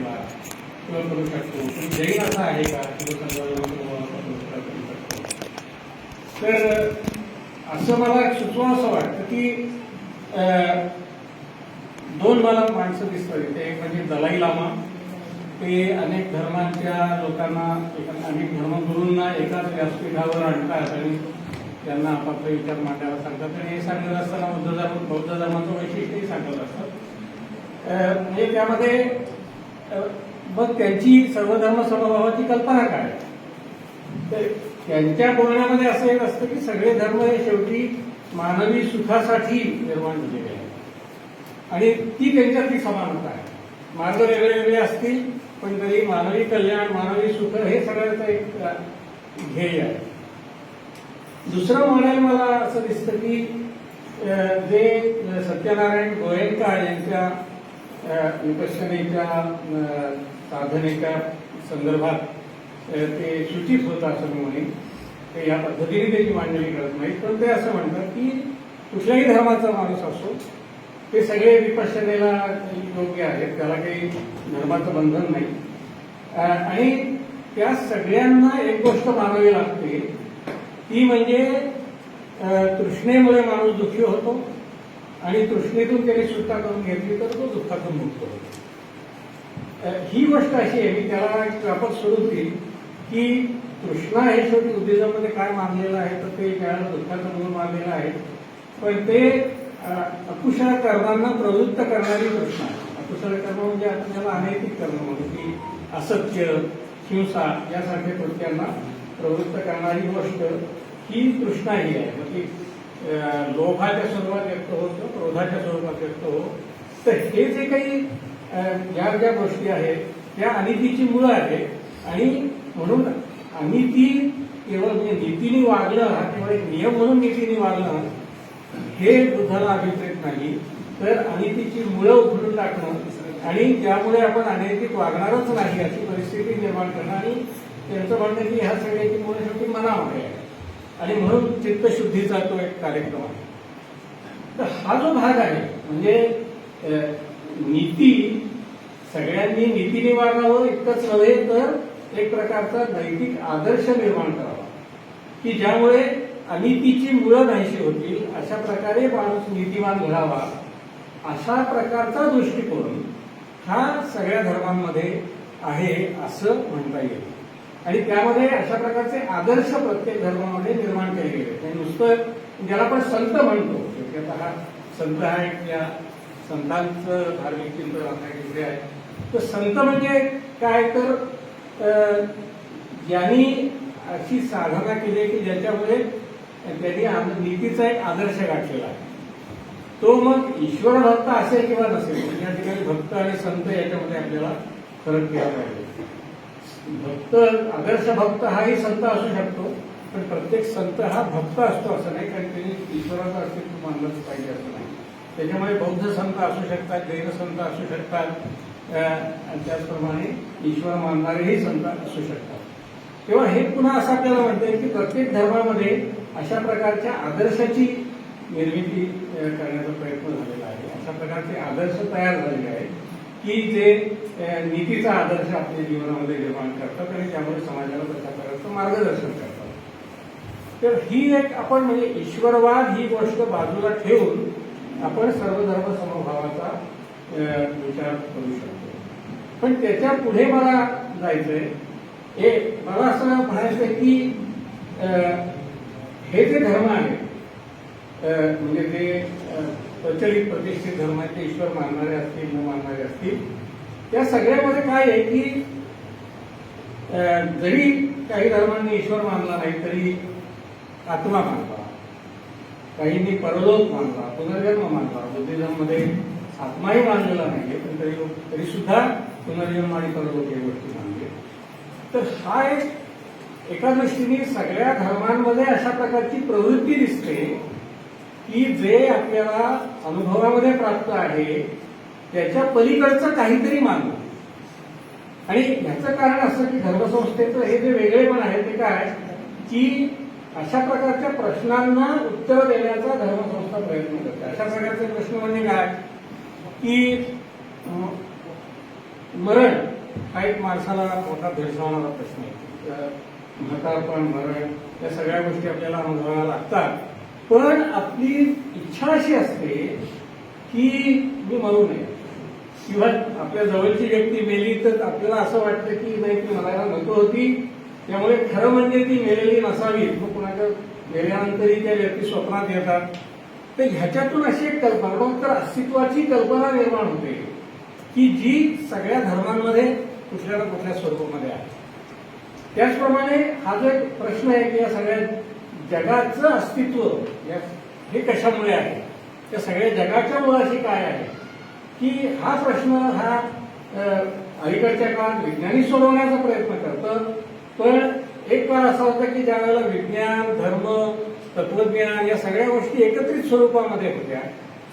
किंवा करू शकतो पण जैन असा आहे का की शकतो तर असं मला सुचवा असं वाटतं की अं, दोन मला माणसं दिसतात इथे एक म्हणजे दलाई लामा ते अनेक धर्मांच्या लोकांना अनेक धर्मगुरूंना एकाच व्यासपीठावर आणतात आणि त्यांना आपापले विचार मांडायला सांगतात आणि हे सांगत असताना बौद्ध धर्म बौद्ध धर्माचं वैशिष्ट्यही सांगत असतात. म्हणजे त्यामध्ये मग त्यांची सर्वधर्म समभावाची कल्पना काय? तर त्यांच्या बोलण्यामध्ये असं एक असतं की सगळे धर्म हे शेवटी मानवी सुखासाठी निर्माण झालेले आहेत. आणि ती त्यांच्यातली समानता आहे. मार्ग वेगळे वेगळे असतील पण तरी मानवी कल्याण मानवी सुख हे सगळ्याचं एक ध्येय आहे. दुसरं मॉडेल मला असं दिसतं की जे सत्यनारायण गोयंका यांच्या अ, साधनेच्या संदर्भात ते सूचित होतं असं मी म्हणेन ते या पद्धतीने त्याची मांडणी करत नाही पण ते असं म्हणतात की कुठल्याही धर्माचा माणूस असो ते सगळे विपश्यनेला योग्य आहेत. त्याला काही धर्माचं बंधन नाही. आणि त्या सगळ्यांना एक गोष्ट मानावी लागते. ती म्हणजे तृष्णेमुळे माणूस दुःखी होतो आणि तृष्णेतून त्याने सुटका करून घेतली तर तो दुःखातून मुक्त होतो. ही गोष्ट अशी आहे मी त्याला एक व्यापक सोडून देईल की तृष्णा हे शेवटी बुद्धिझममध्ये काय मानलेलं आहे तर ते त्याला दुःखाचं म्हणून मानलेलं आहे. पण ते अकुशळ कर्मांना प्रवृत्त करणारी तृष्णा आहे. अकुशल कर्म म्हणजे आपल्याला अनैतिक कर्म म्हणू की असत्य हिंसा यासारख्या कृत्यांना प्रवृत्त करणारी गोष्ट ही तृष्णा ही आहे. मग लोभाच्या स्वरूपात व्यक्त होतो क्रोधाच्या स्वरूपात व्यक्त हो तर हे जे काही ज्या ज्या गोष्टी आहेत त्या अनितीची मुळं आहेत. आणि म्हणून अनिती केवळ म्हणजे नीतीने वागणं हा केवळ एक नियम म्हणून नीतीने वागणं हे बुद्धाला अभिप्रेत नाही. तर अनितीची मुळं उघडून टाकणं आणि त्यामुळे आपण अनैतिक वागणारच नाही अशी परिस्थिती निर्माण करणं. आणि त्यांचं म्हणणं की ह्या सगळ्याची मुळे शेवटी मनामध्ये आहे आणि म्हणून चित्तशुद्धीचा तो एक कार्यक्रम आहे. तर हा जो भाग आहे म्हणजे नीती सगळ्यांनी नीती वागावं इतकंच नव्हे तर एक प्रकारचा नैतिक आदर्श निर्माण करावा. की ज्यामुळे अनितीची मुळं नाहीशी होतील अशा प्रकारे माणूस नीतिमान घडावा अशा प्रकारचा दृष्टिकोन हा सगळ्या धर्मांमध्ये आहे असं म्हणता येईल. आणि त्यामध्ये अशा प्रकारचे आदर्श प्रत्येक धर्मामध्ये निर्माण केले गेले. म्हणजे नुसतं ज्याला आपण संत म्हणतो शक्यतः हा संत आहे या संतांचं धार्मिक चिंतन आता आहे. तर संत म्हणजे काय? तर ज्यांनी अशी साधना केली की ज्याच्यामुळे त्यांनी नीतीचा एक आदर्श गाठलेला आहे. तो मग ईश्वर भक्त असेल किंवा नसेल या ठिकाणी भक्त आणि संत याच्यामध्ये आपल्याला फरक केला पाहिजे. भक्त आदर्श भक्त हाही संत असू शकतो पण प्रत्येक संत हा भक्त असतो असं नाही कारण त्यांनी ईश्वराचं अस्तित्व मानलंच पाहिजे असं नाही. त्याच्यामुळे बौद्ध संत असू शकतात जैन संत असू शकतात आणि त्याचप्रमाणे ईश्वर मानणारेही संत असू शकतात. तेव्हा हे पुन्हा असं आपल्याला म्हणता येईल की प्रत्येक धर्मामध्ये अशा प्रकारच्या आदर्शाची निर्मिती करण्याचा प्रयत्न झालेला आहे. अशा प्रकारचे आदर्श तयार झालेले आहेत. की जे नीतीचा आदर्श आपल्या जीवनामध्ये निर्माण करतात आणि त्यामुळे समाजाला तशा मार्गदर्शन करतात. तर ही एक आपण म्हणजे ईश्वरवाद ही गोष्ट बाजूला ठेवून आपण सर्वधर्म समभावाचा विचार करू शकतो. पण त्याच्या पुढे मला जायचंय हे मला असं म्हणायचंय की हे जे धर्म आहे म्हणजे ते प्रचलित प्रतिष्ठित धर्म ते ईश्वर मानणारे असतील न मानणारे असतील त्या सगळ्यामध्ये काय आहे की जरी काही धर्मांनी ईश्वर मानला नाही तरी आत्मा मानला. काहींनी परलोक मानला पुनर्जन्म मानला. बुद्धिझममध्ये आत्माही मानलेला नाहीये पण तरी तरी सुद्धा पुनर्जन्म आणि परलोक या गोष्टी मानले. तर हा एक एका दृष्टीने सगळ्या धर्मांमध्ये अशा प्रकारची प्रवृत्ती दिसते. की जे आपल्याला अनुभवामध्ये प्राप्त आहे त्याच्या पलीकडचं काहीतरी मानणं आणि ह्याचं कारण असं की धर्मसंस्थेचं हे जे वेगळेपण आहे ते काय? की अशा प्रकारच्या प्रश्नांना उत्तर देण्याचा धर्मसंस्था प्रयत्न करते. अशा प्रकारचे प्रश्न म्हणजे काय? की मरण हा एक माणसाला मोठा भेडसावणारा प्रश्न आहे. म्हातारपण मरण या सगळ्या गोष्टी आपल्याला अनुभवायला लागतात. पण आपली इच्छा अशी असते की मी म्हणू नये. किंवा आपल्या जवळची व्यक्ती मेली तर आपल्याला असं वाटतं की नाही ती मला नको होती. त्यामुळे खरं म्हणजे ती मेलेली नसावी. मग कुणाच्या मेल्यानंतरही त्या व्यक्ती स्वप्नात येतात. तर ह्याच्यातून अशी एक कल्पना तर अस्तित्वाची कल्पना निर्माण होते की जी सगळ्या धर्मांमध्ये कुठल्या ना कुठल्या स्वरूपामध्ये आहे. त्याचप्रमाणे हा जो एक प्रश्न आहे की या सगळ्या जगाचं अस्तित्व या- हे कशामुळे आहे? त्या सगळ्या जगाच्या मुळाशी काय आहे? की हा प्रश्न हा अलीकडच्या काळात विज्ञानी सोडवण्याचा प्रयत्न करतं. पण एक काळ असा होता की ज्या वेळेला विज्ञान धर्म तत्वज्ञान या सगळ्या गोष्टी एकत्रित स्वरूपामध्ये होत्या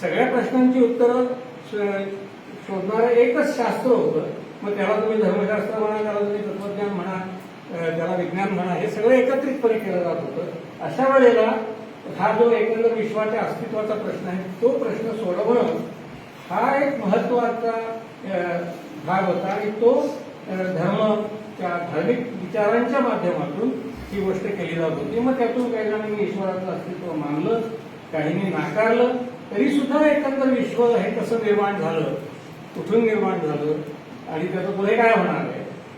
सगळ्या प्रश्नांची उत्तरं शोधणारं एकच शास्त्र होतं. मग त्याला तुम्ही धर्मशास्त्र म्हणा त्याला तुम्ही तत्वज्ञान म्हणा त्याला विज्ञान म्हणा हे सगळं एकत्रितपणे केलं जात होतं. अशा वेळेला हा जो एकंदर विश्वाच्या अस्तित्वाचा प्रश्न आहे तो प्रश्न सोडवणं हा एक महत्त्वाचा भाग होता. आणि तो धर्मच्या धर्म त्या धार्मिक विचारांच्या माध्यमातून ही गोष्ट केली जात होती. मग त्यातून काही जणांनी ईश्वराचं अस्तित्व मानलं काहींनी नाकारलं तरी सुद्धा एकंदर विश्व हे कसं निर्माण झालं कुठून निर्माण झालं आणि त्याचं पुढे काय होणार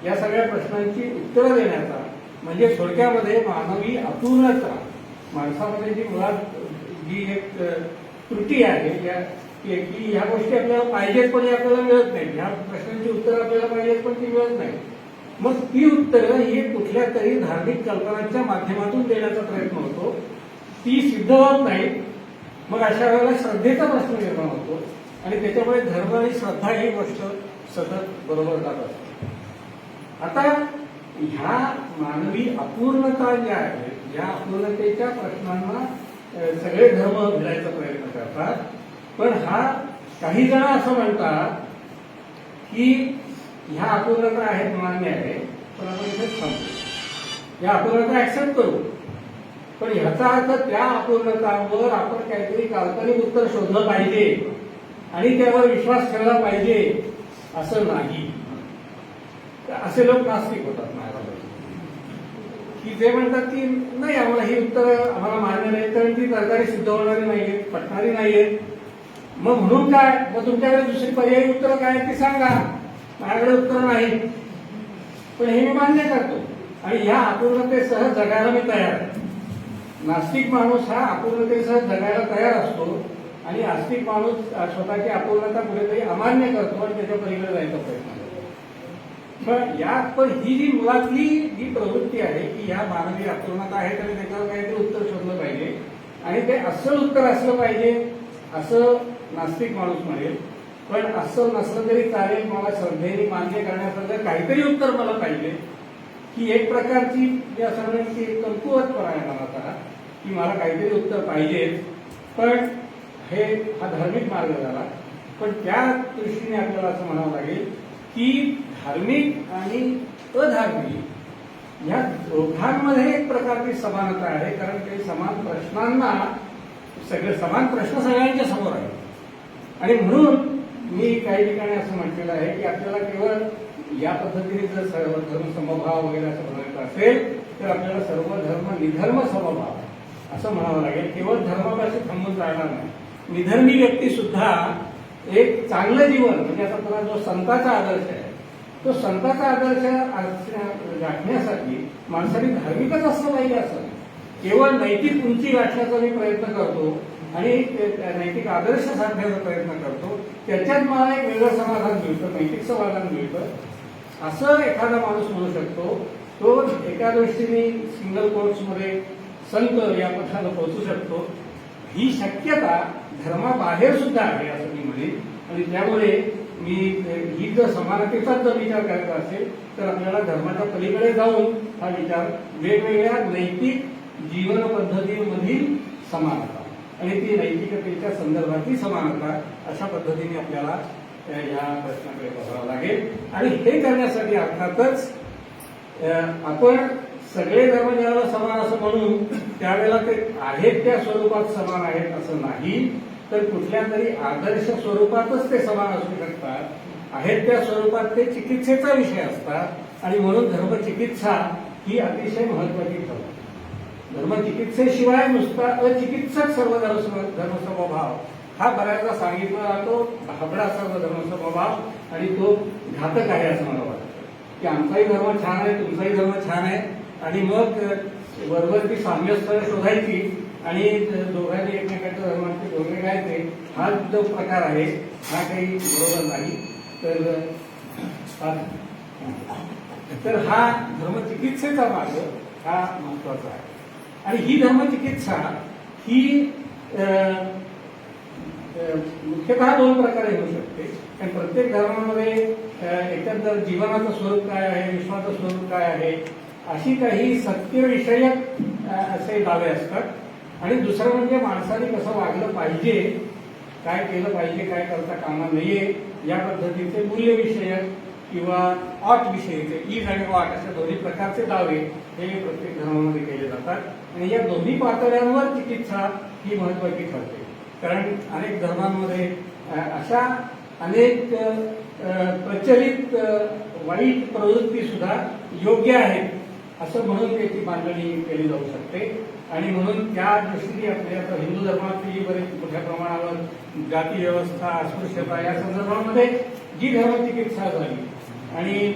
या सगळ्या प्रश्नांची उत्तरं देण्याचा. म्हणजे थोडक्यामध्ये मानवी अपूर्णता माणसामध्ये जी मुळात जी एक त्रुटी आहे या की ह्या गोष्टी आपल्याला पाहिजेत पण आपल्याला मिळत नाही ह्या प्रश्नांची उत्तरं आपल्याला पाहिजेत पण ती मिळत नाही मग ती उत्तरं ही कुठल्या तरी धार्मिक कल्पनांच्या माध्यमातून देण्याचा प्रयत्न होतो. ती सिद्ध होत नाही मग अशा वेळेला श्रद्धेचा प्रश्न निर्माण होतो. आणि त्याच्यामुळे धर्म आणि श्रद्धा ही गोष्ट सतत बरोबर जात असते. आता ह्या मानवी अपूर्णता ज्या आहेत या अपूर्णतेच्या प्रश्नांना सगळे धर्म भिडायचा प्रयत्न करतात. पण हा काही जण असं म्हणतात की ह्या अपूर्णता आहेत मान्य आहे पण आपण इथे थांबतो या अपूर्णता ऍक्सेप्ट करू. पण ह्याचा अर्थ त्या अपूर्णतावर आपण काहीतरी काल्पनिक उत्तर शोधलं पाहिजे आणि त्यावर विश्वास ठेवला पाहिजे असं नाही. असे लोक नास्तिक होतात माझ्याकडे की जे म्हणतात की नाही आम्हाला ही उत्तर आम्हाला मान्य नाही कारण ती तरकारी सिद्ध होणारी नाहीये पटणारी नाहीये. मग म्हणून काय? मग तुमच्याकडे दुसरी पर्यायी उत्तर काय ती ते सांगा. माझ्याकडे उत्तर नाही पण हे मी मान्य करतो. आणि ह्या अपूर्णतेसह जगायला मी तयार आहे. नास्तिक माणूस हा अपूर्णतेसह जगायला तयार असतो आणि आस्तिक माणूस स्वतःची अपूर्णता कुठेतरी अमान्य करतो आणि त्याच्या पलीकडे जायचा प्रयत्न करतो. पण यात पण ही जी मुळातली जी प्रवृत्ती आहे की ह्या मानवी अपूर्णता आहेत आणि त्याच्यावर काहीतरी उत्तर शोधलं पाहिजे आणि ते असं उत्तर असलं पाहिजे असं नास्तिक माणूस म्हणेल पण असं नसलं तरी चालेल मला श्रद्धेने मान्य करण्यासारखं काहीतरी उत्तर मला पाहिजे. की एक प्रकारची मी असं म्हणेल की एक कमकुवतपणा आहे मनाचा की मला काहीतरी उत्तर पाहिजे. पण हे हा धार्मिक मार्ग झाला. पण त्या दृष्टीने आपल्याला असं म्हणावं लागेल की धार्मिक आणि अधार्मिक या दोघांमध्ये एक प्रकारची समानता आहे कारण ते समान प्रश्नांना सगळे समान प्रश्न सगळ्यांच्या समोर आहे आणि म्हणून मी काही ठिकाणी असं म्हटलेलं आहे की आपल्याला केवळ या पद्धतीने जर सर्व धर्म समभाव वगैरे असं म्हणायचं असेल तर आपल्याला सर्व धर्म निधर्म समभाव असं म्हणावं लागेल. केवळ धर्मापाशी थांबून राहणार नाही. निधर्मी व्यक्ती सुद्धा एक चांगलं जीवन म्हणजे आता तुला जो संताचा आदर्श आहे तो संताचा आदर्श गाठण्यासाठी माणसाने धार्मिकच असलं पाहिजे असं. केवळ नैतिक उंची गाठण्याचा मी प्रयत्न करतो आणि त्या नैतिक आदर्श साधण्याचा प्रयत्न करतो त्याच्यात मला एक वेगळं समाधान मिळतं नैतिक समाधान मिळतं. असं एखादा माणूस म्हणू शकतो तो एका दृष्टीने सिंगल कोर्ट्समध्ये संत या पथाला पोहोचू शकतो. ही शक्यता धर्माबाहेर सुद्धा आहे असं मी म्हणेन. आणि त्यामुळे मी ही जर समानतेचाच जर विचार करायचा असेल तर आपल्याला धर्माच्या पलीकडे जाऊन हा विचार वेगवेगळ्या नैतिक जीवन पद्धतीमधील समानता आणि ती नैतिकतेच्या संदर्भातली समानता अशा पद्धतीने आपल्याला या प्रश्नाकडे बघावं लागेल. आणि हे करण्यासाठी अर्थातच आपण सगळे धर्म ज्यावेळेला समान असं म्हणून त्यावेळेला ते आहेत त्या स्वरूपात समान आहेत असं नाही. तर कुठल्या तरी आदर्श स्वरूपातच ते समान असू शकतात. आहेत त्या स्वरूपात ते चिकित्सेचा विषय असतात. आणि म्हणून धर्मचिकित्सा ही अतिशय महत्वाची ठरते. धर्मचिकित्सेशिवाय नुसता अचिकित्सक सर्व धर्मसमभाव. हा बऱ्याचदा सांगितला जातो हबडा सर्व धर्मसमभाव आणि तो घातक आहे असं मला वाटतं. की आमचाही धर्म छान आहे तुमचाही धर्म छान आहे. आणि मग बरोबर ती साम्यस्थळ शोधायची आणि दोघांनी हा जो प्रकार आहे हा काही बरोबर नाही. तर हा- तर हा धर्मचिकित्सेचा मार्ग हा महत्त्वाचा आहे. आणि ही धर्मचिकित्सा ही मुख्यतः दोन प्रकारे होऊ शकते. कारण प्रत्येक धर्मामध्ये एकंदर जीवनाचं स्वरूप काय आहे विश्वाचं स्वरूप काय आहे अशी काही सत्यविषयक असे दावे असतात. आणि दुसरं म्हणजे माणसाने कसं वागलं पाहिजे काय केलं पाहिजे काय करता कामा नये या पद्धतीचे मूल्यविषयक किंवा ऑट विषयीचे ईज आणि ऑट अशा दोन्ही प्रकारचे दावे हे प्रत्येक धर्मामध्ये केले जातात. आणि या दोन्ही पातळ्यांवर चिकित्सा ही महत्वाची ठरते. कारण अनेक धर्मांमध्ये अशा अनेक प्रचलित वाईट प्रवृत्ती सुद्धा योग्य आहेत. असं म्हणून त्याची मांडणी केली जाऊ शकते. आणि म्हणून त्या दृष्टीने आपल्या आता हिंदू धर्मातली बरेच मोठ्या प्रमाणावर जाती व्यवस्था अस्पृश्यता या संदर्भामध्ये जी धर्मचिकित्सा झाली. आणि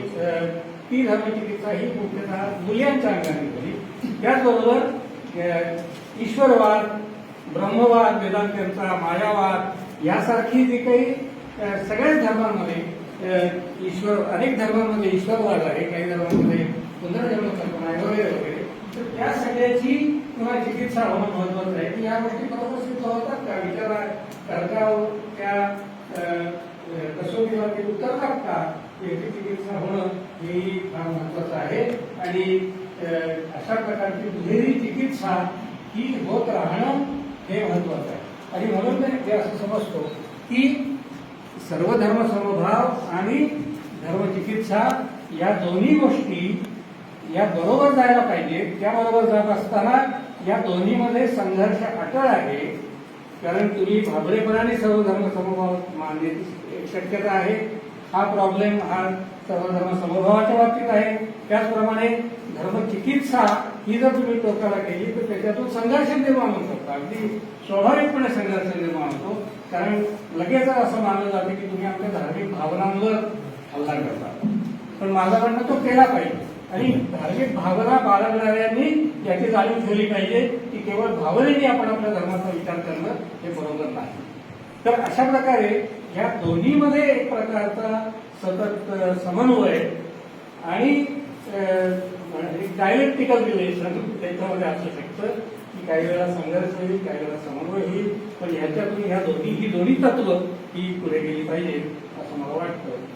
ती धर्मचिकित्सा ही मुख्यतः मूल्यांच्या अंगाने झाली. त्याचबरोबर ईश्वरवाद ब्रह्मवाद वेदांतांचा मायावाद यासारखी जी काही सगळ्याच धर्मांमध्ये ईश्वर अनेक धर्मांमध्ये ईश्वरवाद आहे काही धर्मांमध्ये पुनर्जन्म कल्पना वगैरे वगैरे तर त्या सगळ्याची किंवा चिकित्सा होणं महत्वाचं आहे की या गोष्टी खरोखर सिद्ध होतात का विचार करता त्या कसोटीवरती ते उतरतात का याची चिकित्सा होणं हेही फार महत्वाचं आहे आणि अशा प्रकारची दुहेरी चिकित्सा ही होत राहणं हे महत्वाचं आहे आणि म्हणून मी ते असं समजतो की सर्व धर्म समभाव आणि धर्मचिकित्सा या दोन्ही गोष्टी या बरोबर जायला पाहिजे. त्याबरोबर जात असताना या दोन्हीमध्ये संघर्ष अटळ आहे. कारण तुम्ही भाबरेपणाने सर्व धर्म समभाव मानण्याची एक शक्यता आहे. हा प्रॉब्लेम हा सर्व धर्म समभावाच्या बाबतीत आहे. त्याचप्रमाणे धर्मचिकित्सा ही जर तुम्ही टोकाला केली तर त्याच्यातून संघर्ष निर्माण होऊ शकतो अगदी स्वाभाविकपणे संघर्ष निर्माण होतो. कारण लगेच असं मानलं जाते की तुम्ही आपल्या धार्मिक भावनांवर हल्ला करता. पण माझा म्हणणं तो केला पाहिजे. आणि धार्मिक भावना बाळगणाऱ्यांनी याची जाणीव ठेवली पाहिजे की केवळ भावनेने आपण आपल्या धर्माचा विचार करणं हे बरोबर नाही. तर अशा प्रकारे या दोन्हीमध्ये एक प्रकारचा सतत समन्वय आणि डायलेक्टिकल म्हणजे रिलेशन त्याच्यामध्ये असू शकतं की काही वेळा संघर्ष होईल काही वेळा समन्वय होईल पण ह्याच्यातून ह्या दोन्ही ही दोन्ही तत्व ही पुढे गेली पाहिजे असं मला वाटतं.